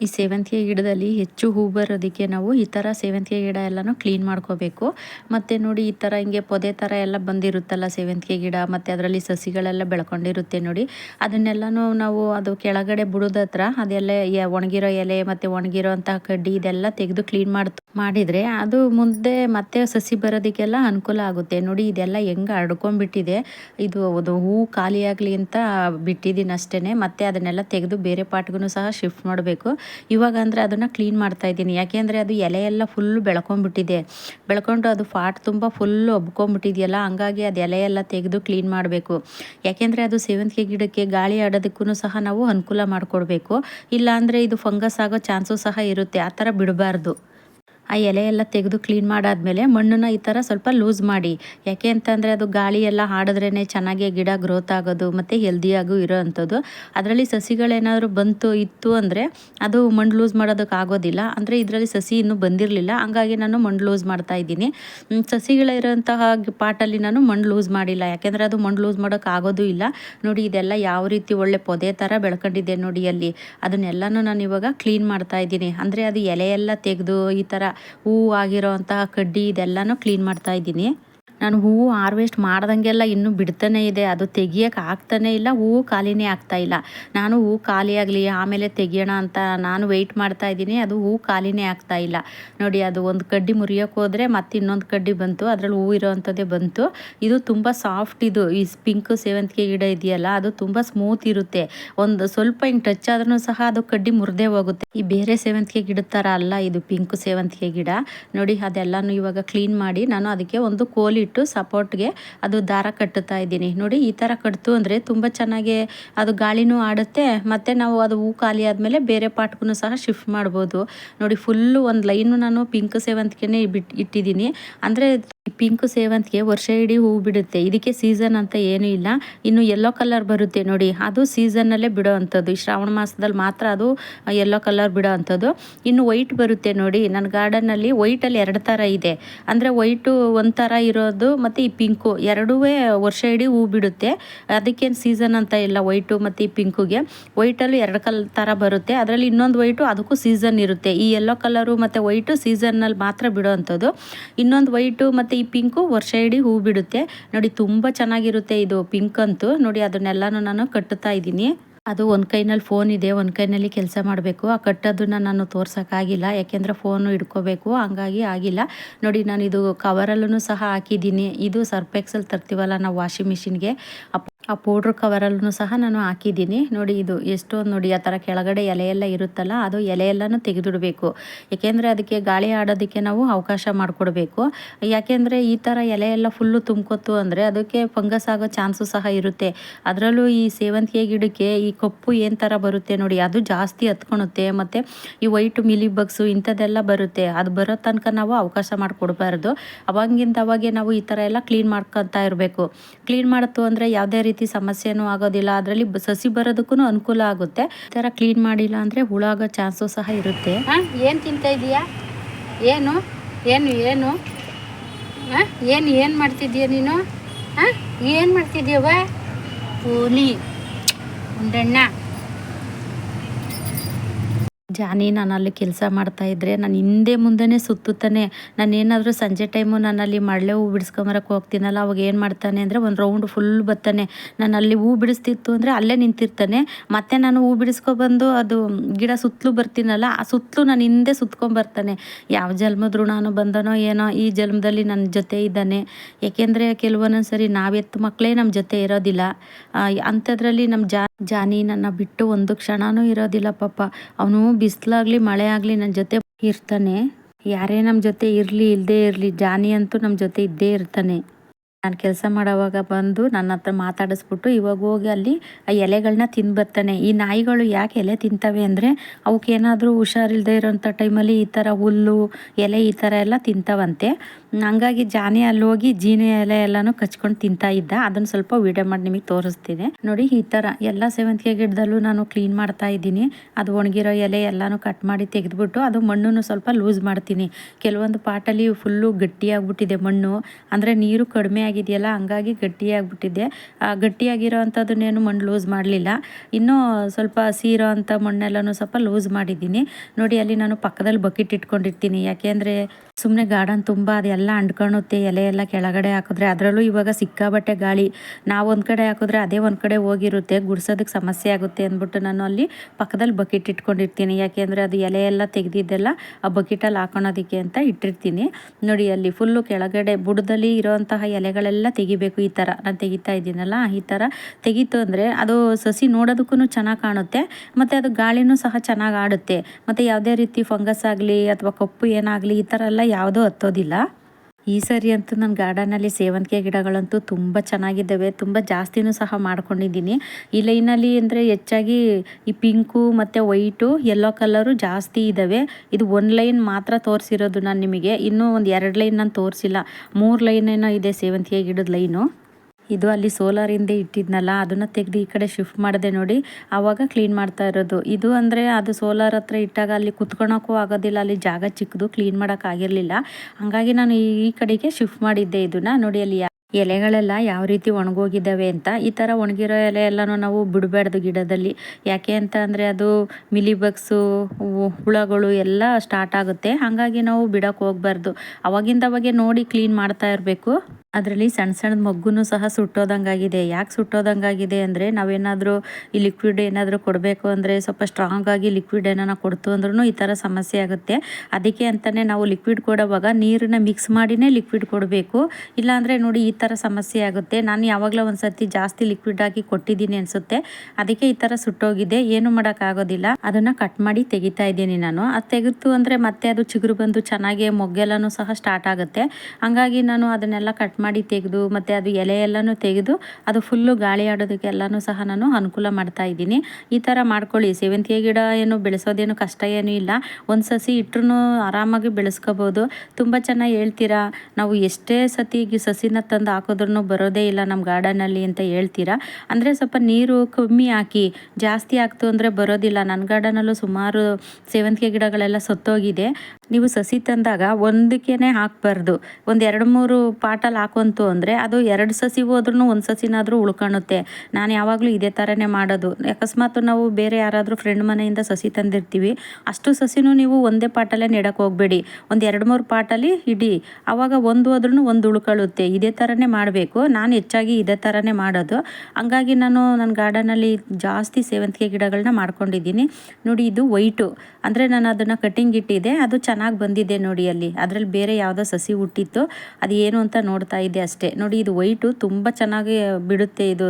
ಈ ಸೇವಂತಿಗೆ ಗಿಡದಲ್ಲಿ ಹೆಚ್ಚು ಹೂ ಬರೋದಕ್ಕೆ ನಾವು ಈ ಥರ ಸೇವಂತಿಗೆ ಗಿಡ ಎಲ್ಲನೂ ಕ್ಲೀನ್ ಮಾಡ್ಕೋಬೇಕು. ಮತ್ತು ನೋಡಿ ಈ ಥರ ಹಿಂಗೆ ಪೊದೆ ಥರ ಎಲ್ಲ ಬಂದಿರುತ್ತಲ್ಲ ಸೇವಂತಿಗೆ ಗಿಡ, ಮತ್ತು ಅದರಲ್ಲಿ ಸಸಿಗಳೆಲ್ಲ ಬೆಳ್ಕೊಂಡಿರುತ್ತೆ ನೋಡಿ. ಅದನ್ನೆಲ್ಲನೂ ನಾವು ಅದು ಕೆಳಗಡೆ ಬುಡದ ಹತ್ರ, ಅದೆಲ್ಲ ಒಣಗಿರೋ ಎಲೆ ಮತ್ತು ಒಣಗಿರೋ ಕಡ್ಡಿ ಇದೆಲ್ಲ ತೆಗೆದು ಕ್ಲೀನ್ ಮಾಡಿ ಮಾಡಿದರೆ ಅದು ಮುಂದೆ ಮತ್ತೆ ಸಸಿ ಬರೋದಕ್ಕೆಲ್ಲ ಅನುಕೂಲ ಆಗುತ್ತೆ. ನೋಡಿ ಇದೆಲ್ಲ ಹೆಂಗೆ ಹರಡ್ಕೊಂಡ್ಬಿಟ್ಟಿದೆ ಇದು ಅದು ಹೂ ಖಾಲಿಯಾಗಲಿ ಅಂತ ಬಿಟ್ಟಿದ್ದೀನಿ ಅಷ್ಟೇ ಮತ್ತೆ ಅದನ್ನೆಲ್ಲ ತೆಗೆದು ಬೇರೆ ಪಾಟ್ಗೂ ಸಹ ಶಿಫ್ಟ್ ಮಾಡಬೇಕು. ಇವಾಗ ಅಂದರೆ ಅದನ್ನು ಕ್ಲೀನ್ ಮಾಡ್ತಾ ಇದ್ದೀನಿ. ಯಾಕೆಂದರೆ ಅದು ಎಲೆ ಎಲ್ಲ ಫುಲ್ಲು ಬೆಳ್ಕೊಂಡ್ಬಿಟ್ಟಿದೆ. ಬೆಳ್ಕೊಂಡು ಅದು ಫಾಟ್ ತುಂಬ ಫುಲ್ಲು ಒಬ್ಕೊಂಡ್ಬಿಟ್ಟಿದೆಯಲ್ಲ, ಹಂಗಾಗಿ ಅದು ಎಲೆ ಎಲ್ಲ ತೆಗೆದು ಕ್ಲೀನ್ ಮಾಡಬೇಕು. ಯಾಕೆಂದರೆ ಅದು ಸೇವಂತಿಗೆ ಗಿಡಕ್ಕೆ ಗಾಳಿ ಆಡೋದಕ್ಕೂ ಸಹ ನಾವು ಅನುಕೂಲ ಮಾಡಿಕೊಡ್ಬೇಕು. ಇಲ್ಲಾಂದರೆ ಇದು ಫಂಗಸ್ ಆಗೋ ಚಾನ್ಸು ಸಹ ಇರುತ್ತೆ. ಆ ಥರ ಬಿಡಬಾರ್ದು. ಆ ಎಲೆ ಎಲ್ಲ ತೆಗೆದು ಕ್ಲೀನ್ ಮಾಡಾದ್ಮೇಲೆ ಮಣ್ಣನ್ನು ಈ ಥರ ಸ್ವಲ್ಪ ಲೂಸ್ ಮಾಡಿ. ಯಾಕೆ ಅಂತಂದರೆ ಅದು ಗಾಳಿ ಎಲ್ಲ ಆಡಿದ್ರೇ ಚೆನ್ನಾಗಿ ಗಿಡ ಗ್ರೋತ್ ಆಗೋದು, ಮತ್ತು ಹೆಲ್ದಿಯಾಗೂ ಇರೋ ಅಂಥದ್ದು. ಅದರಲ್ಲಿ ಸಸಿಗಳೇನಾದರೂ ಬಂತು, ಇತ್ತು ಅಂದರೆ ಅದು ಮಣ್ಣು ಲೂಸ್ ಮಾಡೋದಕ್ಕೆ ಆಗೋದಿಲ್ಲ. ಅಂದರೆ ಇದರಲ್ಲಿ ಸಸಿ ಇನ್ನೂ ಬಂದಿರಲಿಲ್ಲ. ಹಂಗಾಗಿ ನಾನು ಮಣ್ಣು ಲೂಸ್ ಮಾಡ್ತಾ ಇದ್ದೀನಿ. ಸಸಿಗಳಿರೋಂತಹ ಪಾಟಲ್ಲಿ ನಾನು ಮಣ್ಣು ಲೂಸ್ ಮಾಡಿಲ್ಲ. ಯಾಕೆಂದರೆ ಅದು ಮಣ್ಣು ಲೂಸ್ ಮಾಡೋಕೆ ಆಗೋದೂ ಇಲ್ಲ. ನೋಡಿ, ಇದೆಲ್ಲ ಯಾವ ರೀತಿ ಒಳ್ಳೆ ಪೊದೆ ಥರ ಬೆಳ್ಕೊಂಡಿದ್ದೆ ನೋಡಿ ಅಲ್ಲಿ. ಅದನ್ನೆಲ್ಲನೂ ನಾನು ಇವಾಗ ಕ್ಲೀನ್ ಮಾಡ್ತಾ ಇದ್ದೀನಿ. ಅಂದರೆ ಅದು ಎಲೆ ಎಲ್ಲ ತೆಗೆದು ಈ ಥರ ಹೂವು ಆಗಿರೋ ಅಂತಹ ಕಡ್ಡಿ ಇದೆಲ್ಲಾನು ಕ್ಲೀನ್ ಮಾಡ್ತಾ ಇದ್ದೀನಿ. ನಾನು ಹೂವು ಹಾರ್ವೆಸ್ಟ್ ಮಾಡ್ದಂಗೆಲ್ಲ ಇನ್ನೂ ಬಿಡ್ತಾನೆ ಇದೆ. ಅದು ತೆಗಿಯೋಕೆ ಆಗ್ತಾನೆ ಇಲ್ಲ ಹೂವು ಖಾಲಿನೇ ಆಗ್ತಾ ಇಲ್ಲ. ನಾನು ಹೂವು ಖಾಲಿ ಆಗಲಿ, ಆಮೇಲೆ ತೆಗಿಯೋಣ ಅಂತ ನಾನು ವೆಯ್ಟ್ ಮಾಡ್ತಾ ಇದ್ದೀನಿ. ಅದು ಹೂವು ಖಾಲಿನೇ ಆಗ್ತಾ ಇಲ್ಲ. ನೋಡಿ, ಅದು ಒಂದು ಕಡ್ಡಿ ಮುರಿಯೋಕೆ ಹೋದರೆ ಮತ್ತೆ ಇನ್ನೊಂದು ಕಡ್ಡಿ ಬಂತು. ಅದರಲ್ಲಿ ಹೂವು ಇರೋವಂಥದ್ದೇ ಬಂತು. ಇದು ತುಂಬ ಸಾಫ್ಟ್ ಇದು. ಈ ಪಿಂಕ್ ಸೇವಂತಿಗೆ ಗಿಡ ಇದೆಯಲ್ಲ, ಅದು ತುಂಬ ಸ್ಮೂತ್ ಇರುತ್ತೆ. ಒಂದು ಸ್ವಲ್ಪ ಹಿಂಗೆ ಟಚ್ ಆದ್ರೂ ಸಹ ಅದು ಕಡ್ಡಿ ಮುರಿದೇ ಹೋಗುತ್ತೆ. ಈ ಬೇರೆ ಸೇವಂತಿಗೆ ಗಿಡದ ಥರ ಅಲ್ಲ ಇದು ಪಿಂಕ್ ಸೇವಂತಿಗೆ ಗಿಡ. ನೋಡಿ, ಅದೆಲ್ಲನೂ ಇವಾಗ ಕ್ಲೀನ್ ಮಾಡಿ ನಾನು ಅದಕ್ಕೆ ಒಂದು ಕೋಲಿಟ್ಟು ಇಟ್ಟು ಸಪೋರ್ಟ್ಗೆ ಅದು ದಾರ ಕಟ್ಟುತ್ತಾ ಇದ್ದೀನಿ. ನೋಡಿ, ಈ ಥರ ಕಟ್ತು ಅಂದರೆ ತುಂಬ ಚೆನ್ನಾಗಿ ಅದು ಗಾಳಿನೂ ಆಡುತ್ತೆ, ಮತ್ತು ನಾವು ಅದು ಹೂ ಖಾಲಿ ಆದಮೇಲೆ ಬೇರೆ ಪಾಟ್ಗೂ ಸಹ ಶಿಫ್ಟ್ ಮಾಡ್ಬೋದು. ನೋಡಿ ಫುಲ್ಲು ಒಂದು ಲೈನು ನಾನು ಪಿಂಕ್ ಸೇವಂತಿಗೆನೇ ಬಿಟ್ಟು ಇಟ್ಟಿದ್ದೀನಿ. ಅಂದರೆ ಪಿಂಕ್ ಸೇವಂತಿಗೆ ವರ್ಷ ಇಡೀ ಹೂ ಬಿಡುತ್ತೆ. ಇದಕ್ಕೆ ಸೀಸನ್ ಅಂತ ಏನೂ ಇಲ್ಲ. ಇನ್ನು ಯೆಲ್ಲೋ ಕಲರ್ ಬರುತ್ತೆ ನೋಡಿ. ಅದು ಸೀಸನ್ನಲ್ಲೇ ಬಿಡೋ ಅಂಥದ್ದು. ಈ ಶ್ರಾವಣ ಮಾಸದಲ್ಲಿ ಮಾತ್ರ ಅದು ಯೆಲ್ಲೋ ಕಲರ್ ಬಿಡೋ ಅಂಥದ್ದು. ಇನ್ನು ವೈಟ್ ಬರುತ್ತೆ ನೋಡಿ. ನನ್ನ ಗಾರ್ಡನ್ನಲ್ಲಿ ವೈಟಲ್ಲಿ ಎರಡು ಥರ ಇದೆ. ಅಂದರೆ ವೈಟು ಒಂದು ಥರ ಇರೋದು ಮತ್ತು ಈ ಪಿಂಕು. ಎರಡೂ ವರ್ಷ ಇಡೀ ಹೂ ಬಿಡುತ್ತೆ. ಅದಕ್ಕೇನು ಸೀಸನ್ ಅಂತ ಇಲ್ಲ ವೈಟು ಮತ್ತು ಈ ಪಿಂಕುಗೆ. ವೈಟಲ್ಲೂ ಎರಡು ಕಲ್ ಥರ ಬರುತ್ತೆ. ಅದರಲ್ಲಿ ಇನ್ನೊಂದು ವೈಟು ಅದಕ್ಕೂ ಸೀಸನ್ ಇರುತ್ತೆ. ಈ ಯೆಲ್ಲೋ ಕಲರು ಮತ್ತು ವೈಟು ಸೀಸನ್ನಲ್ಲಿ ಮಾತ್ರ ಬಿಡೋ ಅಂಥದ್ದು. ಇನ್ನೊಂದು ವೈಟು ಮತ್ತು ಪಿಂಕು, ವರ್ಷ ಇಡೀ ಹೂ ಬಿಡುತ್ತೆ. ನೋಡಿ, ತುಂಬ ಚೆನ್ನಾಗಿರುತ್ತೆ ಇದು ಪಿಂಕ್ ಅಂತೂ. ನೋಡಿ, ಅದನ್ನೆಲ್ಲನೂ ನಾನು ಕಟ್ಟುತ್ತಾ ಇದ್ದೀನಿ. ಅದು ಒಂದು ಕೈನಲ್ಲಿ ಫೋನ್ ಇದೆ, ಒಂದು ಕೈನಲ್ಲಿ ಕೆಲಸ ಮಾಡಬೇಕು. ಆ ಕಟ್ಟೋದನ್ನ ನಾನು ತೋರ್ಸೋಕ್ಕಾಗಿಲ್ಲ ಯಾಕೆಂದರೆ ಫೋನು ಇಡ್ಕೋಬೇಕು ಹಂಗಾಗಿ ಆಗಿಲ್ಲ. ನೋಡಿ, ನಾನು ಇದು ಕವರಲ್ಲೂ ಸಹ ಹಾಕಿದ್ದೀನಿ. ಇದು ಸರ್ಪೆಕ್ಸಲ್ಲಿ ತರ್ತೀವಲ್ಲ, ನಾವು ವಾಷಿಂಗ್ ಮಿಷಿನ್ಗೆ ಆ ಪೌಡ್ರ್ ಕವರಲ್ಲೂ ಸಹ ನಾನು ಹಾಕಿದ್ದೀನಿ. ನೋಡಿ ಇದು ಎಷ್ಟೊಂದು ನೋಡಿ, ಆ ಥರ ಕೆಳಗಡೆ ಎಲೆ ಎಲ್ಲ ಇರುತ್ತಲ್ಲ, ಅದು ಎಲೆ ಎಲ್ಲನೂ ತೆಗೆದಿಡಬೇಕು. ಏಕೆಂದರೆ ಅದಕ್ಕೆ ಗಾಳಿ ಆಡೋದಕ್ಕೆ ನಾವು ಅವಕಾಶ ಮಾಡಿಕೊಡ್ಬೇಕು. ಯಾಕೆಂದರೆ ಈ ಥರ ಎಲೆ ಎಲ್ಲ ಫುಲ್ಲು ತುಂಬ್ಕೊತು ಅಂದರೆ ಅದಕ್ಕೆ ಫಂಗಸ್ ಆಗೋ ಚಾನ್ಸು ಸಹ ಇರುತ್ತೆ. ಅದರಲ್ಲೂ ಈ ಸೇವಂತಿಗೆ ಗಿಡಕ್ಕೆ ಈ ಕಪ್ಪು ಏನು ಥರ ಬರುತ್ತೆ ನೋಡಿ, ಅದು ಜಾಸ್ತಿ ಹತ್ಕೊಳುತ್ತೆ ಮತ್ತು ಈ ವೈಟ್ ಮಿಲಿ ಬಗ್ಸು ಇಂಥದ್ದೆಲ್ಲ ಬರುತ್ತೆ. ಅದು ಬರೋ ತನಕ ನಾವು ಅವಕಾಶ ಮಾಡಿಕೊಡ್ಬಾರ್ದು. ಅವಾಗಿಂದ ಅವಾಗೆ ನಾವು ಈ ಥರ ಎಲ್ಲ ಕ್ಲೀನ್ ಮಾಡ್ಕೊತಾ ಇರಬೇಕು. ಕ್ಲೀನ್ ಮಾಡಿತು ಅಂದರೆ ಯಾವುದೇ ರೀತಿ ಸಮಸ್ಯೆನೂ ಆಗೋದಿಲ್ಲ. ಅದರಲ್ಲಿ ಸಸಿ ಬರೋದಕ್ಕೂ ಅನುಕೂಲ ಆಗುತ್ತೆ. ಈ ಥರ ಕ್ಲೀನ್ ಮಾಡಿಲ್ಲ ಅಂದರೆ ಹುಳ ಆಗೋ ಚಾನ್ಸು ಸಹ ಇರುತ್ತೆ. ಏನು ತಿಂತ ಇದೀಯಾ? ಏನು? ಏನು ಏನು? ಏನು ಏನು ಮಾಡ್ತಿದ್ದೀಯ ನೀನು? ಹಾಂ, ಏನು ಮಾಡ್ತಿದ್ದೀಯವ ಕೂಲಿ ಉಂಡಣ್ಣ. ಜಾನಿ, ನಾನು ಅಲ್ಲಿ ಕೆಲಸ ಇದ್ದರೆ ನಾನು ಹಿಂದೆ ಮುಂದೆನೇ ಸುತ್ತುತ್ತಾನೆ. ನಾನು ಏನಾದರೂ ಸಂಜೆ ಟೈಮು ನಾನು ಅಲ್ಲಿ ಮಳೆ ಹೂ ಬಿಡಿಸ್ಕೊಂಬರಕ್ಕೆ ಹೋಗ್ತೀನಲ್ಲ, ಅವಾಗ ಏನು ಮಾಡ್ತಾನೆ ಅಂದರೆ ಒಂದು ರೌಂಡ್ ಫುಲ್ ಬರ್ತಾನೆ ನಾನು ಅಲ್ಲಿ ಹೂ ಬಿಡಿಸ್ತಿತ್ತು ಅಂದರೆ ಅಲ್ಲೇ ನಿಂತಿರ್ತಾನೆ. ಮತ್ತೆ ನಾನು ಹೂ ಬಿಡಿಸ್ಕೊಬಂದು ಅದು ಗಿಡ ಸುತ್ತಲೂ ಬರ್ತೀನಲ್ಲ, ಆ ಸುತ್ತಲೂ ನಾನು ಹಿಂದೆ ಸುತ್ಕೊಂಬರ್ತಾನೆ. ಯಾವ ಜನ್ಮದ ಋಣಾನು ಬಂದನೋ ಏನೋ, ಈ ಜನ್ಮದಲ್ಲಿ ನನ್ನ ಜೊತೆ ಇದ್ದಾನೆ. ಏಕೆಂದರೆ ಕೆಲವೊಂದೊಂದು ಸರಿ ನಾವೆತ್ತು ಮಕ್ಕಳೇ ನಮ್ಮ ಜೊತೆ ಇರೋದಿಲ್ಲ. ಅಂಥದ್ರಲ್ಲಿ ನಮ್ಮ ಜಾ, ಜಾನಿ ನನ್ನ ಬಿಟ್ಟು ಒಂದು ಕ್ಷಣನೂ ಇರೋದಿಲ್ಲ ಪಾಪ. ಅವನು ಬಿಸಿಲಾಗಲಿ ಮಳೆ ಆಗಲಿ ನನ್ನ ಜೊತೆ ಇರ್ತಾನೆ. ಯಾರೇ ನಮ್ಮ ಜೊತೆ ಇರಲಿ ಇಲ್ಲದೇ ಇರಲಿ, ಜಾನಿ ಅಂತೂ ನಮ್ಮ ಜೊತೆ ಇದ್ದೇ ಇರ್ತಾನೆ. ನಾನು ಕೆಲಸ ಮಾಡೋವಾಗ ಬಂದು ನನ್ನ ಹತ್ರ ಮಾತಾಡಿಸ್ಬಿಟ್ಟು ಇವಾಗ ಹೋಗಿ ಅಲ್ಲಿ ಆ ಎಲೆಗಳನ್ನ ತಿಂದು ಬರ್ತಾನೆ ಈ ನಾಯಿಗಳು ಯಾಕೆ ಎಲೆ ತಿಂತವೆ ಅಂದರೆ ಅವಕ್ಕೇನಾದರೂ ಹುಷಾರಿಲ್ಲದೆ ಇರೋಂಥ ಟೈಮಲ್ಲಿ ಈ ಥರ ಹುಲ್ಲು, ಎಲೆ ಈ ಥರ ಎಲ್ಲ ತಿಂತವಂತೆ. ಹಂಗಾಗಿ ಜಾನೆ ಅಲ್ಲಿ ಹೋಗಿ ಜೀನೆ ಎಲೆ ಎಲ್ಲನೂ ಕಚ್ಕೊಂಡು ತಿಂತಾ ಇದ್ದ. ಅದನ್ನು ಸ್ವಲ್ಪ ವಿಡಿಯೋ ಮಾಡಿ ನಿಮಗೆ ತೋರಿಸ್ತೀನಿ. ನೋಡಿ ಈ ಥರ ಎಲ್ಲ ಸೇವಂತಿಗೆ ಗಿಡದಲ್ಲೂ ನಾನು ಕ್ಲೀನ್ ಮಾಡ್ತಾ ಇದ್ದೀನಿ. ಅದು ಒಣಗಿರೋ ಎಲೆ ಎಲ್ಲನೂ ಕಟ್ ಮಾಡಿ ತೆಗೆದುಬಿಟ್ಟು ಅದು ಮಣ್ಣನ್ನು ಸ್ವಲ್ಪ ಲೂಸ್ ಮಾಡ್ತೀನಿ. ಕೆಲವೊಂದು ಪಾಟಲ್ಲಿ ಫುಲ್ಲು ಗಟ್ಟಿಯಾಗ್ಬಿಟ್ಟಿದೆ ಮಣ್ಣು. ಅಂದರೆ ನೀರು ಕಡಿಮೆ ಆಗಿದೆಯಲ್ಲ ಹಂಗಾಗಿ ಗಟ್ಟಿಯಾಗ್ಬಿಟ್ಟಿದೆ ಆ ಗಟ್ಟಿಯಾಗಿರೋ ಅಂಥದ್ದನ್ನೇನು ಮಣ್ಣು ಲೂಸ್ ಮಾಡಲಿಲ್ಲ. ಇನ್ನೂ ಸ್ವಲ್ಪ ಸೀರೋ ಅಂಥ ಮಣ್ಣೆಲ್ಲನೂ ಸ್ವಲ್ಪ ಲೂಸ್ ಮಾಡಿದ್ದೀನಿ. ನೋಡಿ, ಅಲ್ಲಿ ನಾನು ಪಕ್ಕದಲ್ಲಿ ಬಕೆಟ್ ಇಟ್ಕೊಂಡಿರ್ತೀನಿ. ಯಾಕೆಂದರೆ ಸುಮ್ಮನೆ ಗಾರ್ಡನ್ ತುಂಬ ಅದೆಲ್ಲ ಅಂಡ್ಕೊಳ್ಳುತ್ತೆ ಎಲೆ ಎಲ್ಲ ಕೆಳಗಡೆ ಹಾಕಿದ್ರೆ. ಅದರಲ್ಲೂ ಇವಾಗ ಸಿಕ್ಕಾಬಟ್ಟೆ ಗಾಳಿ. ನಾವು ಒಂದು ಕಡೆ ಹಾಕಿದ್ರೆ ಅದೇ ಒಂದು ಕಡೆ ಹೋಗಿರುತ್ತೆ ಗುಡ್ಸೋದಕ್ಕೆ ಸಮಸ್ಯೆ ಆಗುತ್ತೆ ಅಂದ್ಬಿಟ್ಟು ನಾನು ಅಲ್ಲಿ ಪಕ್ಕದಲ್ಲಿ ಬಕೆಟ್ ಇಟ್ಕೊಂಡಿರ್ತೀನಿ. ಯಾಕೆಂದರೆ ಅದು ಎಲೆ ಎಲ್ಲ ತೆಗೆದಿದ್ದೆಲ್ಲ ಆ ಬಕೆಟಲ್ಲಿ ಹಾಕೊಳೋದಕ್ಕೆ ಅಂತ ಇಟ್ಟಿರ್ತೀನಿ. ನೋಡಿ, ಅಲ್ಲಿ ಫುಲ್ಲು ಕೆಳಗಡೆ ಬುಡದಲ್ಲಿ ಇರೋಂತಹ ಎಲೆಗಳೆಲ್ಲ ತೆಗಿಬೇಕು ಈ ಥರ. ನಾನು ತೆಗಿತಾ ಇದ್ದೀನಲ್ಲ, ಈ ಥರ ತೆಗೀತು ಅಂದರೆ ಅದು ಸಸಿ ನೋಡೋದಕ್ಕೂ ಚೆನ್ನಾಗಿ ಕಾಣುತ್ತೆ, ಮತ್ತು ಅದು ಗಾಳಿನೂ ಸಹ ಚೆನ್ನಾಗಿ ಆಡುತ್ತೆ. ಮತ್ತು ಯಾವುದೇ ರೀತಿ ಫಂಗಸ್ ಆಗಲಿ ಅಥವಾ ಕಪ್ಪು ಏನಾಗಲಿ ಈ ಥರ ಎಲ್ಲ ಯಾವುದೂ ಹತ್ತೋದಿಲ್ಲ. ಈ ಸರಿ ಅಂತೂ ನನ್ನ ಗಾರ್ಡನಲ್ಲಿ ಸೇವಂತಿಗೆ ಗಿಡಗಳಂತೂ ತುಂಬ ಚೆನ್ನಾಗಿದ್ದಾವೆ. ತುಂಬ ಜಾಸ್ತಿನೂ ಸಹ ಮಾಡ್ಕೊಂಡಿದ್ದೀನಿ. ಈ ಲೈನಲ್ಲಿ ಅಂದರೆ ಹೆಚ್ಚಾಗಿ ಈ ಪಿಂಕು ಮತ್ತು ವೈಟು ಯೆಲ್ಲೋ ಕಲರು ಜಾಸ್ತಿ ಇದ್ದಾವೆ. ಇದು ಒಂದು ಲೈನ್ ಮಾತ್ರ ತೋರಿಸಿರೋದು ನಾನು ನಿಮಗೆ. ಇನ್ನೂ ಒಂದು ಎರಡು ಲೈನ್ ನಾನು ತೋರಿಸಿಲ್ಲ. ಮೂರು ಲೈನ್ ಏನೋ ಇದೆ ಸೇವಂತಿಗೆ ಗಿಡದ ಲೈನು. ಇದು ಅಲ್ಲಿ ಸೋಲಾರಿಂದ ಇಟ್ಟಿದ್ನಲ್ಲ, ಅದನ್ನು ತೆಗೆದು ಈ ಕಡೆ ಶಿಫ್ಟ್ ಮಾಡಿದೆ ನೋಡಿ. ಆವಾಗ ಕ್ಲೀನ್ ಮಾಡ್ತಾ ಇರೋದು. ಇದು ಅಂದರೆ ಅದು ಸೋಲಾರ್ ಹತ್ರ ಇಟ್ಟಾಗ ಅಲ್ಲಿ ಕುತ್ಕೊಳಕ್ಕೂ ಆಗೋದಿಲ್ಲ, ಅಲ್ಲಿ ಜಾಗ ಚಿಕ್ಕದು ಕ್ಲೀನ್ ಮಾಡೋಕ್ಕಾಗಿರಲಿಲ್ಲ ಹಾಗಾಗಿ ನಾನು ಈ ಕಡೆಗೆ ಶಿಫ್ಟ್ ಮಾಡಿದ್ದೆ ಇದನ್ನು. ನೋಡಿ ಅಲ್ಲಿ ಎಲೆಗಳೆಲ್ಲ ಯಾವ ರೀತಿ ಒಣಗೋಗಿದ್ದಾವೆ ಅಂತ. ಈ ಥರ ಒಣಗಿರೋ ಎಲೆ ಎಲ್ಲನೂ ನಾವು ಬಿಡಬಾರ್ದು ಗಿಡದಲ್ಲಿ. ಯಾಕೆ ಅಂತ ಅಂದರೆ ಅದು ಮಿಲಿಬಗ್ಸು ಹುಳಗಳು ಎಲ್ಲ ಸ್ಟಾರ್ಟ್ ಆಗುತ್ತೆ. ಹಾಗಾಗಿ ನಾವು ಬಿಡೋಕೆ ಹೋಗ್ಬಾರ್ದು. ಅವಾಗಿಂದ ಅವಾಗೆ ನೋಡಿ ಕ್ಲೀನ್ ಮಾಡ್ತಾ ಇರಬೇಕು. ಅದರಲ್ಲಿ ಸಣ್ಣ ಸಣ್ಣ ಮೊಗ್ಗು ಸಹ ಸುಟ್ಟೋದಂಗಾಗಿದೆ. ಯಾಕೆ ಸುಟ್ಟೋದಂಗಾಗಿದೆ ಅಂದರೆ ನಾವೇನಾದರೂ ಈ ಲಿಕ್ವಿಡ್ ಏನಾದರೂ ಕೊಡಬೇಕು ಅಂದರೆ ಸ್ವಲ್ಪ ಸ್ಟ್ರಾಂಗ್ ಆಗಿ ಲಿಕ್ವಿಡ್ ಏನಾರ ಕೊಡ್ತು ಅಂದ್ರೂ ಈ ಥರ ಸಮಸ್ಯೆ ಆಗುತ್ತೆ. ಅದಕ್ಕೆ ಅಂತಲೇ ನಾವು ಲಿಕ್ವಿಡ್ ಕೊಡೋವಾಗ ನೀರನ್ನ ಮಿಕ್ಸ್ ಮಾಡಿನೇ ಲಿಕ್ವಿಡ್ ಕೊಡಬೇಕು. ಇಲ್ಲಾಂದರೆ ನೋಡಿ ಈ ಥರ ಸಮಸ್ಯೆ ಆಗುತ್ತೆ. ನಾನು ಯಾವಾಗಲೂ ಒಂದು ಸರ್ತಿ ಜಾಸ್ತಿ ಲಿಕ್ವಿಡ್ ಆಗಿ ಕೊಟ್ಟಿದ್ದೀನಿ ಅನಿಸುತ್ತೆ. ಅದಕ್ಕೆ ಈ ಥರ ಸುಟ್ಟೋಗಿದೆ. ಏನು ಮಾಡೋಕ್ಕಾಗೋದಿಲ್ಲ. ಅದನ್ನು ಕಟ್ ಮಾಡಿ ತೆಗಿತಾ ಇದ್ದೀನಿ ನಾನು. ಅದು ತೆಗೆದು ಅಂದರೆ ಮತ್ತೆ ಅದು ಚಿಗುರು ಬಂದು ಚೆನ್ನಾಗಿ ಮೊಗ್ಗೆಲ್ಲನೂ ಸಹ ಸ್ಟಾರ್ಟ್ ಆಗುತ್ತೆ. ಹಂಗಾಗಿ ನಾನು ಅದನ್ನೆಲ್ಲ ಕಟ್ ಮಾಡಿ ತೆಗೆದು ಮತ್ತು ಅದು ಎಲೆ ಎಲ್ಲನೂ ತೆಗೆದು ಅದು ಫುಲ್ಲು ಗಾಳಿ ಆಡೋದಕ್ಕೆ ಎಲ್ಲನೂ ಸಹ ನಾನು ಅನುಕೂಲ ಮಾಡ್ತಾ ಇದ್ದೀನಿ. ಈ ಥರ ಮಾಡ್ಕೊಳ್ಳಿ. ಸೇವಂತಿಗೆ ಗಿಡ ಏನು ಬೆಳೆಸೋದೇನು ಕಷ್ಟ ಏನೂ ಇಲ್ಲ. ಒಂದು ಸಸಿ ಇಟ್ಟರು ಆರಾಮಾಗಿ ಬೆಳೆಸ್ಕೋಬೋದು. ತುಂಬ ಚೆನ್ನಾಗಿ ಹೇಳ್ತೀರಾ? ನಾವು ಎಷ್ಟೇ ಸತಿ ಸಸಿನ ತಂದು ಹಾಕೋದ್ರೂ ಬರೋದೇ ಇಲ್ಲ ನಮ್ಮ ಗಾರ್ಡನಲ್ಲಿ ಅಂತ ಹೇಳ್ತೀರಾ? ಅಂದರೆ ಸ್ವಲ್ಪ ನೀರು ಕಮ್ಮಿ ಹಾಕಿ, ಜಾಸ್ತಿ ಆಗ್ತು ಅಂದರೆ ಬರೋದಿಲ್ಲ. ನನ್ನ ಗಾರ್ಡನಲ್ಲೂ ಸುಮಾರು ಸೇವಂತಿಗೆ ಗಿಡಗಳೆಲ್ಲ ಸತ್ತೋಗಿದೆ. ನೀವು ಸಸಿ ತಂದಾಗ ಒಂದಕ್ಕೇ ಹಾಕಬಾರ್ದು. ಒಂದು ಎರಡು ಮೂರು ಪಾಟಲ್ಲಿ ಹಾಕೊಂತು ಅಂದರೆ ಅದು ಎರಡು ಸಸಿ ಹೋದ್ರೂ ಒಂದು ಸಸಿನಾದರೂ ಉಳ್ಕೊಳ್ಳುತ್ತೆ ನಾನು ಯಾವಾಗಲೂ ಇದೇ ಥರನೇ ಮಾಡೋದು. ಅಕಸ್ಮಾತ್ ನಾವು ಬೇರೆ ಯಾರಾದರೂ ಫ್ರೆಂಡ್ ಮನೆಯಿಂದ ಸಸಿ ತಂದಿರ್ತೀವಿ. ಅಷ್ಟು ಸಸಿನೂ ನೀವು ಒಂದೇ ಪಾಟಲ್ಲೇ ನೆಡಕ್ಕೆ ಹೋಗಬೇಡಿ. ಒಂದು ಎರಡು ಮೂರು ಪಾಟಲ್ಲಿ ಇಡಿ. ಆವಾಗ ಒಂದು ಹೋದ್ರೂ ಒಂದು ಉಳ್ಕೊಳ್ಳುತ್ತೆ ಇದೇ ಥರನೇ ಮಾಡಬೇಕು. ನಾನು ಹೆಚ್ಚಾಗಿ ಇದೇ ಥರನೇ ಮಾಡೋದು. ಹಂಗಾಗಿ ನಾನು ನನ್ನ ಗಾರ್ಡನಲ್ಲಿ ಜಾಸ್ತಿ ಸೇವಂತಿಗೆ ಗಿಡಗಳನ್ನ ಮಾಡ್ಕೊಂಡಿದ್ದೀನಿ. ನೋಡಿ ಇದು ವೈಟು. ಅಂದರೆ ನಾನು ಅದನ್ನು ಕಟ್ಟಿಂಗ್ ಇಟ್ಟಿದ್ದೆ. ಅದು ಚೆನ್ನಾಗಿ ಬಂದಿದೆ ನೋಡಿ ಅಲ್ಲಿ. ಅದರಲ್ಲಿ ಬೇರೆ ಯಾವುದೋ ಸಸಿ ಹುಟ್ಟಿತ್ತು. ಅದು ಏನು ಅಂತ ನೋಡ್ತಾ ಇದ್ದೆ ಅಷ್ಟೇ. ನೋಡಿ, ಇದು ವೈಟು ತುಂಬ ಚೆನ್ನಾಗಿ ಬಿಡುತ್ತೆ ಇದು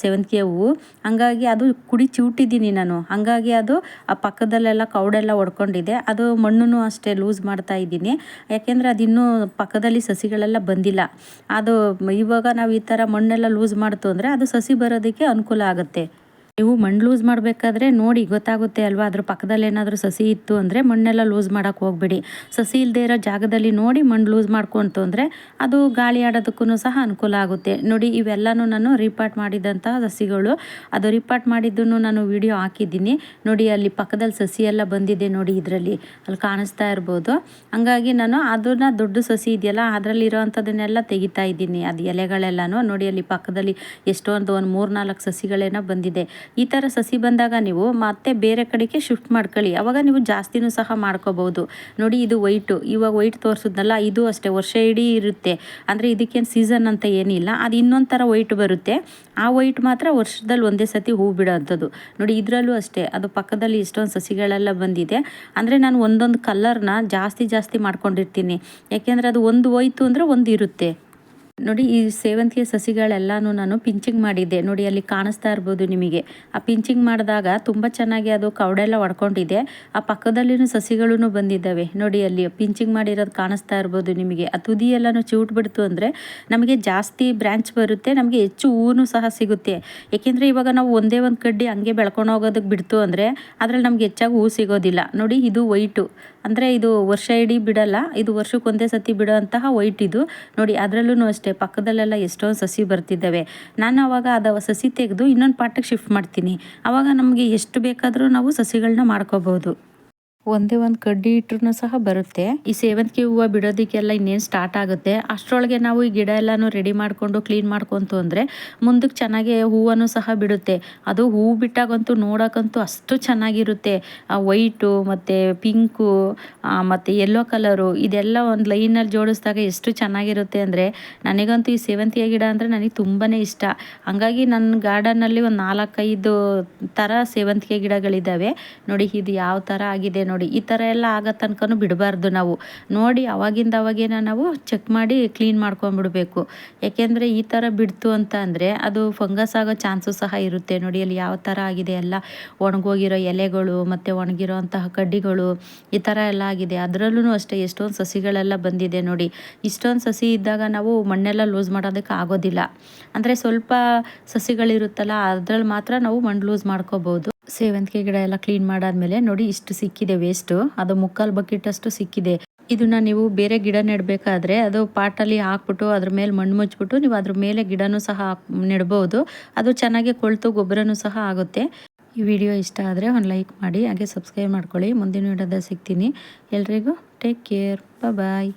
ಸೇವಂತಿಗೆ ಹೂವು. ಹಂಗಾಗಿ ಅದು ಕುಡಿ ಚಿವುಟಿದ್ದೀನಿ ನಾನು. ಹಾಗಾಗಿ ಅದು ಆ ಪಕ್ಕದಲ್ಲೆಲ್ಲ ಕೌಡೆಲ್ಲ ಒಡ್ಕೊಂಡಿದೆ ಅದು ಮಣ್ಣು ಅಷ್ಟೇ ಲೂಸ್ ಮಾಡ್ತಾ ಇದ್ದೀನಿ. ಯಾಕೆಂದರೆ ಅದು ಇನ್ನೂ ಪಕ್ಕದಲ್ಲಿ ಸಸಿಗಳೆಲ್ಲ ಬಂದಿಲ್ಲ. ಅದು ಇವಾಗ ನಾವು ಈ ಥರ ಮಣ್ಣೆಲ್ಲ ಲೂಸ್ ಮಾಡ್ತು ಅಂದರೆ ಅದು ಸಸಿ ಬರೋದಕ್ಕೆ ಅನುಕೂಲ ಆಗುತ್ತೆ. ನೀವು ಮಣ್ಣು ಲೂಸ್ ಮಾಡಬೇಕಾದ್ರೆ ನೋಡಿ ಗೊತ್ತಾಗುತ್ತೆ ಅಲ್ವಾ? ಅದ್ರ ಪಕ್ಕದಲ್ಲಿ ಏನಾದರೂ ಸಸಿ ಇತ್ತು ಅಂದರೆ ಮಣ್ಣೆಲ್ಲ ಲೂಸ್ ಮಾಡೋಕ್ಕೆ ಹೋಗಬೇಡಿ. ಸಸಿ ಇಲ್ಲದೆ ಇರೋ ಜಾಗದಲ್ಲಿ ನೋಡಿ ಮಣ್ಣು ಲೂಸ್ ಮಾಡ್ಕೊಂತು ಅಂದರೆ ಅದು ಗಾಳಿ ಆಡೋದಕ್ಕೂ ಸಹ ಅನುಕೂಲ ಆಗುತ್ತೆ. ನೋಡಿ, ಇವೆಲ್ಲನೂ ನಾನು ರಿಪಾರ್ಟ್ ಮಾಡಿದಂತಹ ಸಸಿಗಳು. ಅದು ರಿಪಾರ್ಟ್ ಮಾಡಿದ್ದನ್ನು ನಾನು ವಿಡಿಯೋ ಹಾಕಿದ್ದೀನಿ. ನೋಡಿ, ಅಲ್ಲಿ ಪಕ್ಕದಲ್ಲಿ ಸಸಿ ಎಲ್ಲ ಬಂದಿದೆ ನೋಡಿ ಇದರಲ್ಲಿ. ಅಲ್ಲಿ ಕಾಣಿಸ್ತಾ ಇರ್ಬೋದು. ಹಂಗಾಗಿ ನಾನು ಅದನ್ನು ದೊಡ್ಡ ಸಸಿ ಇದೆಯಲ್ಲ, ಅದರಲ್ಲಿ ಇರೋವಂಥದ್ದನ್ನೆಲ್ಲ ತೆಗಿತಾ ಇದ್ದೀನಿ. ಅದು ಎಲೆಗಳೆಲ್ಲನೂ. ನೋಡಿ, ಅಲ್ಲಿ ಪಕ್ಕದಲ್ಲಿ ಎಷ್ಟೊಂದು ಒಂದು ಮೂರು ನಾಲ್ಕು ಸಸಿಗಳೇನೋ ಬಂದಿದೆ. ಈ ಥರ ಸಸಿ ಬಂದಾಗ ನೀವು ಮತ್ತೆ ಬೇರೆ ಕಡೆಗೆ ಶಿಫ್ಟ್ ಮಾಡ್ಕೊಳ್ಳಿ. ಅವಾಗ ನೀವು ಜಾಸ್ತಿನೂ ಸಹ ಮಾಡ್ಕೋಬೋದು ನೋಡಿ ಇದು ವೈಟು ಇವಾಗ ವೈಟ್ ತೋರಿಸಿದ್ನಲ್ಲ, ಇದು ಅಷ್ಟೇ. ವರ್ಷ ಇಡೀ ಇರುತ್ತೆ. ಅಂದರೆ ಇದಕ್ಕೇನು ಸೀಸನ್ ಅಂತ ಏನಿಲ್ಲ. ಅದು ಇನ್ನೊಂದು ಥರ ವೈಟ್ ಬರುತ್ತೆ. ಆ ವೈಟ್ ಮಾತ್ರ ವರ್ಷದಲ್ಲಿ ಒಂದೇ ಸತಿ ಹೂ ಬಿಡೋವಂಥದ್ದು ನೋಡಿ ಇದರಲ್ಲೂ ಅಷ್ಟೇ. ಅದು ಪಕ್ಕದಲ್ಲಿ ಇಷ್ಟೊಂದು ಸಸಿಗಳೆಲ್ಲ ಬಂದಿದೆ. ಅಂದರೆ ನಾನು ಒಂದೊಂದು ಕಲರ್ನ ಜಾಸ್ತಿ ಜಾಸ್ತಿ ಮಾಡ್ಕೊಂಡಿರ್ತೀನಿ. ಯಾಕೆಂದರೆ ಅದು ಒಂದು ಹೋಯ್ತು ಅಂದರೆ ಒಂದು ಇರುತ್ತೆ. ನೋಡಿ, ಈ ಸೇವಂತಿಗೆ ಸಸಿಗಳೆಲ್ಲನೂ ನಾನು ಪಿಂಚಿಂಗ್ ಮಾಡಿದ್ದೆ. ನೋಡಿ, ಅಲ್ಲಿ ಕಾಣಿಸ್ತಾ ಇರ್ಬೋದು ನಿಮಗೆ. ಆ ಪಿಂಚಿಂಗ್ ಮಾಡಿದಾಗ ತುಂಬ ಚೆನ್ನಾಗಿ ಅದು ಕವಡೆಲ್ಲ ಒಡ್ಕೊಂಡಿದೆ. ಆ ಪಕ್ಕದಲ್ಲಿನೂ ಸಸಿಗಳೂ ಬಂದಿದ್ದಾವೆ. ನೋಡಿ, ಅಲ್ಲಿ ಪಿಂಚಿಂಗ್ ಮಾಡಿರೋದು ಕಾಣಿಸ್ತಾ ಇರ್ಬೋದು ನಿಮಗೆ. ಆ ತುದಿ ಎಲ್ಲನೂ ಬಿಡ್ತು ಅಂದರೆ ನಮಗೆ ಜಾಸ್ತಿ ಬ್ರ್ಯಾಂಚ್ ಬರುತ್ತೆ, ನಮಗೆ ಹೆಚ್ಚು ಹೂವು ಸಹ ಸಿಗುತ್ತೆ. ಏಕೆಂದರೆ ಇವಾಗ ನಾವು ಒಂದೇ ಒಂದು ಕಡ್ಡಿ ಹಂಗೆ ಬೆಳ್ಕೊಂಡು ಹೋಗೋದಕ್ಕೆ ಬಿಡ್ತು ಅಂದರೆ ಅದರಲ್ಲಿ ನಮ್ಗೆ ಹೆಚ್ಚಾಗಿ ಹೂ ಸಿಗೋದಿಲ್ಲ. ನೋಡಿ, ಇದು ವೈಟು. ಅಂದರೆ ಇದು ವರ್ಷ ಇಡೀ ಬಿಡಲ್ಲ, ಇದು ವರ್ಷಕ್ಕೆ ಒಂದೇ ಸತಿ ಬಿಡೋಂತಹ ವೈಟ್ ಇದು. ನೋಡಿ ಅದರಲ್ಲೂ ಅಷ್ಟೇ, ಪಕ್ಕದಲ್ಲೆಲ್ಲ ಎಷ್ಟೊಂದು ಸಸಿ ಬರ್ತಿದ್ದಾವೆ. ನಾನು ಅವಾಗ ಅದು ಸಸಿ ತೆಗೆದು ಇನ್ನೊಂದು ಪಾಟಕ್ಕೆ ಶಿಫ್ಟ್ ಮಾಡ್ತೀನಿ. ಆವಾಗ ನಮಗೆ ಎಷ್ಟು ಬೇಕಾದರೂ ನಾವು ಸಸಿಗಳನ್ನ ಮಾಡ್ಕೋಬೋದು. ಒಂದೇ ಒಂದು ಕಡ್ಡಿ ಇಟ್ರು ಸಹ ಬರುತ್ತೆ. ಈ ಸೇವಂತಿಗೆ ಹೂವು ಬಿಡೋದಕ್ಕೆಲ್ಲ ಇನ್ನೇನು ಸ್ಟಾರ್ಟ್ ಆಗುತ್ತೆ. ಅಷ್ಟರೊಳಗೆ ನಾವು ಈ ಗಿಡ ಎಲ್ಲಾನು ರೆಡಿ ಮಾಡಿಕೊಂಡು ಕ್ಲೀನ್ ಮಾಡ್ಕೊಂತು ಅಂದರೆ ಮುಂದಕ್ಕೆ ಚೆನ್ನಾಗಿ ಹೂವನ್ನು ಸಹ ಬಿಡುತ್ತೆ. ಅದು ಹೂವು ಬಿಟ್ಟಾಗಂತೂ ನೋಡೋಕ್ಕಂತೂ ಅಷ್ಟು ಚೆನ್ನಾಗಿರುತ್ತೆ. ಆ ವೈಟು ಮತ್ತು ಪಿಂಕು ಮತ್ತು ಯೆಲ್ಲೋ ಕಲರು ಇದೆಲ್ಲ ಒಂದು ಲೈನಲ್ಲಿ ಜೋಡಿಸಿದಾಗ ಎಷ್ಟು ಚೆನ್ನಾಗಿರುತ್ತೆ ಅಂದರೆ ನನಗಂತೂ ಈ ಸೇವಂತಿಗೆ ಗಿಡ ಅಂದರೆ ನನಗೆ ತುಂಬಾ ಇಷ್ಟ. ಹಂಗಾಗಿ ನನ್ನ ಗಾರ್ಡನ್ನಲ್ಲಿ ಒಂದು ನಾಲ್ಕೈದು ಥರ ಸೇವಂತಿಗೆ ಗಿಡಗಳಿದ್ದಾವೆ ನೋಡಿ ಇದು ಯಾವ ಥರ ಆಗಿದೆ ನೋಡಿ. ಈ ಥರ ಎಲ್ಲ ಆಗೋ ತನಕನೂ ಬಿಡಬಾರ್ದು ನಾವು. ನೋಡಿ, ಅವಾಗಿಂದ ಅವಾಗೇನ ನಾವು ಚೆಕ್ ಮಾಡಿ ಕ್ಲೀನ್ ಮಾಡ್ಕೊಂಬಿಡಬೇಕು ಯಾಕೆಂದರೆ ಈ ಥರ ಬಿಡ್ತು ಅಂತ ಅಂದರೆ ಅದು ಫಂಗಸ್ ಆಗೋ ಚಾನ್ಸು ಸಹ ಇರುತ್ತೆ. ನೋಡಿ, ಅಲ್ಲಿ ಯಾವ ಥರ ಆಗಿದೆ ಎಲ್ಲ ಒಣಗೋಗಿರೋ ಎಲೆಗಳು ಮತ್ತು ಒಣಗಿರೋ ಅಂತಹ ಕಡ್ಡಿಗಳು ಈ ಥರ ಎಲ್ಲ ಆಗಿದೆ. ಅದರಲ್ಲೂ ಅಷ್ಟೇ ಎಷ್ಟೊಂದು ಸಸಿಗಳೆಲ್ಲ ಬಂದಿದೆ ನೋಡಿ. ಇಷ್ಟೊಂದು ಸಸಿ ಇದ್ದಾಗ ನಾವು ಮಣ್ಣೆಲ್ಲ ಲೂಸ್ ಮಾಡೋದಕ್ಕೆ ಆಗೋದಿಲ್ಲ. ಅಂದರೆ ಸ್ವಲ್ಪ ಸಸಿಗಳಿರುತ್ತಲ್ಲ, ಅದ್ರಲ್ಲಿ ಮಾತ್ರ ನಾವು ಮಣ್ಣು ಲೂಸ್ ಮಾಡ್ಕೋಬೋದು ಸೇವಂತಿಗೆ ಗಿಡ ಎಲ್ಲ ಕ್ಲೀನ್ ಮಾಡಾದ್ಮೇಲೆ ನೋಡಿ ಇಷ್ಟು ಸಿಕ್ಕಿದೆ ವೇಸ್ಟು ಅದು ಮುಕ್ಕಾಲು ಬಕೆಟ್ ಅಷ್ಟು ಸಿಕ್ಕಿದೆ. ಇದನ್ನ ನೀವು ಬೇರೆ ಗಿಡ ನೆಡಬೇಕಾದ್ರೆ ಅದು ಪಾಟಲ್ಲಿ ಹಾಕ್ಬಿಟ್ಟು ಅದ್ರ ಮೇಲೆ ಮಣ್ಣು ಮುಚ್ಚಿಬಿಟ್ಟು ನೀವು ಅದ್ರ ಮೇಲೆ ಗಿಡನೂ ಸಹ ನೆಡ್ಬೋದು. ಅದು ಚೆನ್ನಾಗಿ ಕೊಳ್ತು ಗೊಬ್ಬರನೂ ಸಹ ಆಗುತ್ತೆ. ಈ ವಿಡಿಯೋ ಇಷ್ಟ ಆದರೆ ಒಂದು ಲೈಕ್ ಮಾಡಿ, ಹಾಗೆ ಸಬ್ಸ್ಕ್ರೈಬ್ ಮಾಡ್ಕೊಳ್ಳಿ. ಮುಂದಿನ ವಿಡಿಯೋದಲ್ಲಿ ಸಿಗ್ತೀನಿ. ಎಲ್ರಿಗೂ ಟೇಕ್ ಕೇರ್ ಬಾಯ್